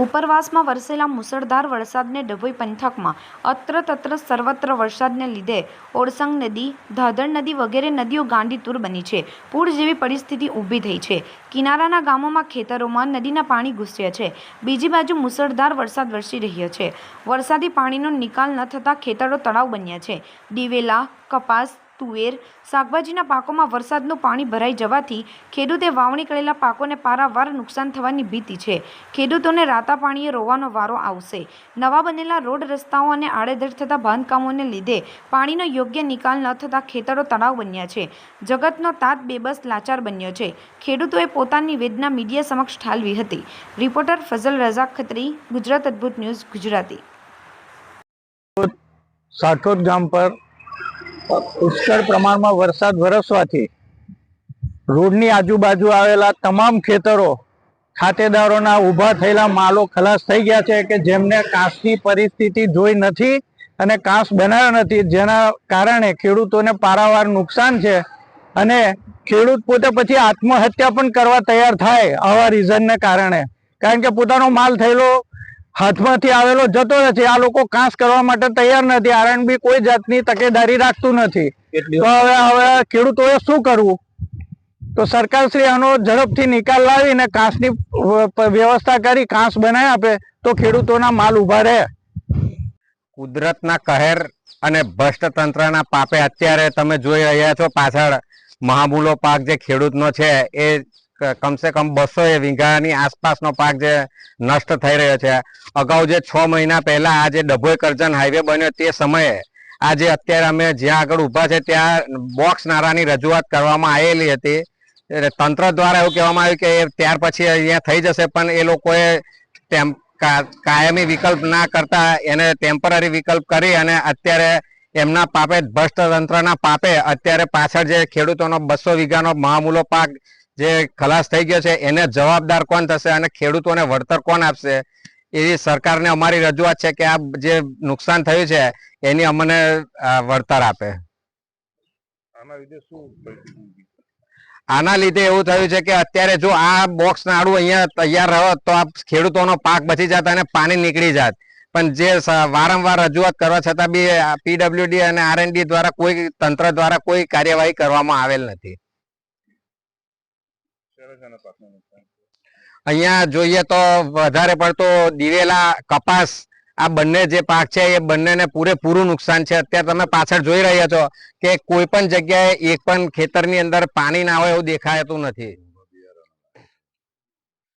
ઉપરવાસમાં વરસેલા મુસળધાર વરસાદને ડભોઈ પંથકમાં અત્ર તત્ર સર્વત્ર વરસાદને લીધે ઓરસંગ નદી, ધાધણ નદી વગેરે નદીઓ ગાંડીતુર બની છે. પૂર જેવી પરિસ્થિતિ ઊભી થઈ છે. કિનારાના ગામોમાં ખેતરોમાં નદીના પાણી ઘૂસ્યા છે. બીજી બાજુ મુસળધાર વરસાદ વરસી રહ્યો છે. વરસાદી પાણીનો નિકાલ ન થતાં ખેતરો તળાવ બન્યા છે. દિવેલા, કપાસ તુવેર, શાકભાજીના પાકોમાં વરસાદનું પાણી ભરાઈ જવાથી ખેડૂતે વાવણી કરેલા પાકોને પારાવાર નુકસાન થવાની ભીતિ છે. ખેડૂતોને રાતા પાણીએ રોવાનો વારો આવશે. નવા બનેલા રોડ રસ્તાઓ અને આડેધડ થતા બાંધકામોને લીધે પાણીનો યોગ્ય નિકાલ ન થતાં ખેતરો તળાવ બન્યા છે. જગતનો તાત બેબસ લાચાર બન્યો છે. ખેડૂતોએ પોતાની વેદના મીડિયા સમક્ષ ઠાલવી હતી. રિપોર્ટર ફઝલ રઝાક ખત્રી, ગુજરાત અદ્ભુત ન્યૂઝ, ગુજરાતી. સાઠોદ ગામ પર પુષ્કળ પ્રમાણમાં વરસાદ વરસવાથી રોડની આજુબાજુ આવેલા તમામ ખેતરો ખાતેદારોના ઊભા થયેલા માલો ખલાસ થઈ ગયા છે કે જેમને કાંસની પરિસ્થિતિ જોઈ નથી અને કાંસ બનાવ્યો નથી. જેના કારણે ખેડૂતોને પારાવાર નુકસાન છે અને ખેડૂત પોતે પછી આત્મહત્યા પણ કરવા તૈયાર થાય આવા રીઝનને કારણે. કારણ કે પોતાનો માલ થયેલો હાથમાંથી આવેલો જતો નથી. આ લોકો કાંસ કરવા માટે તૈયાર નથી. આરએનબી કોઈ જાતની તકેદારી રાખતું નથી. તો હવે હવે ખેડૂતોએ શું કરવું? તો સરકાર શ્રી આનો ઝડપથી નિકાલ લાવીને કાંસની વ્યવસ્થા કરી કાંસ બનાવી આપે તો ખેડૂતોના માલ ઊભા રહે. કુદરતના કહેર અને ભ્રષ્ટ તંત્રના પાપે અત્યારે તમે જોઈ રહ્યા છો પાછળ મહામૂલો પાક જે ખેડૂતનો છે એ કમસે કમ બસો એ વીઘાની આસપાસનો પાક જે નષ્ટ થઈ રહ્યો છે. અગાઉ જે છ મહિના પહેલા આ જે ડભોઈ કરજણ હાઈવે બન્યો તે સમયે આજે અત્યારે અમે જ્યાં આગળ ઊભા છે ત્યાં બોક્સ નારાની રજૂઆત કરવામાં આવેલી હતી. તંત્ર દ્વારા એવું કહેવામાં આવ્યું કે ત્યાર પછી અહીંયા થઈ જશે, પણ એ લોકોએ તેમ કાયમી વિકલ્પ ના કરતા એને ટેમ્પરરી વિકલ્પ કરી અને અત્યારે એમના પાપે ભ્રષ્ટ તંત્રના પાપે અત્યારે પાછળ જે ખેડૂતોનો બસો વીઘાનો મહામૂલો પાક જે ખલાસ થઈ ગયો છે એને જવાબદાર કોણ થશે અને ખેડૂતોને વળતર કોણ આપશે? એવી સરકારને અમારી રજૂઆત છે કે આ જે નુકસાન થયું છે એની અમને વળતર આપે. આના લીધે એવું થયું છે કે અત્યારે જો આ બોક્સ નાડું અહીંયા તૈયાર રહ્યો તો આ ખેડૂતોનો પાક બચી જાત અને પાણી નીકળી જાત. પણ જે વારંવાર રજૂઆત કરવા છતાં બી પીડબ્લ્યુડી અને આરએનડી દ્વારા કોઈ તંત્ર દ્વારા કોઈ કાર્યવાહી કરવામાં આવેલ નથી. અહીંયા જોઈએ તો વધારે પડતો દિવેલા, કપાસ, આ બંને જે પાક છે એ બંનેને પૂરેપૂરું નુકસાન છે. અત્યારે તમે પાછળ જોઈ રહ્યા છો કે કોઈ પણ જગ્યાએ એક પણ ખેતરની અંદર પાણી ના હોય એવું દેખાતું નથી.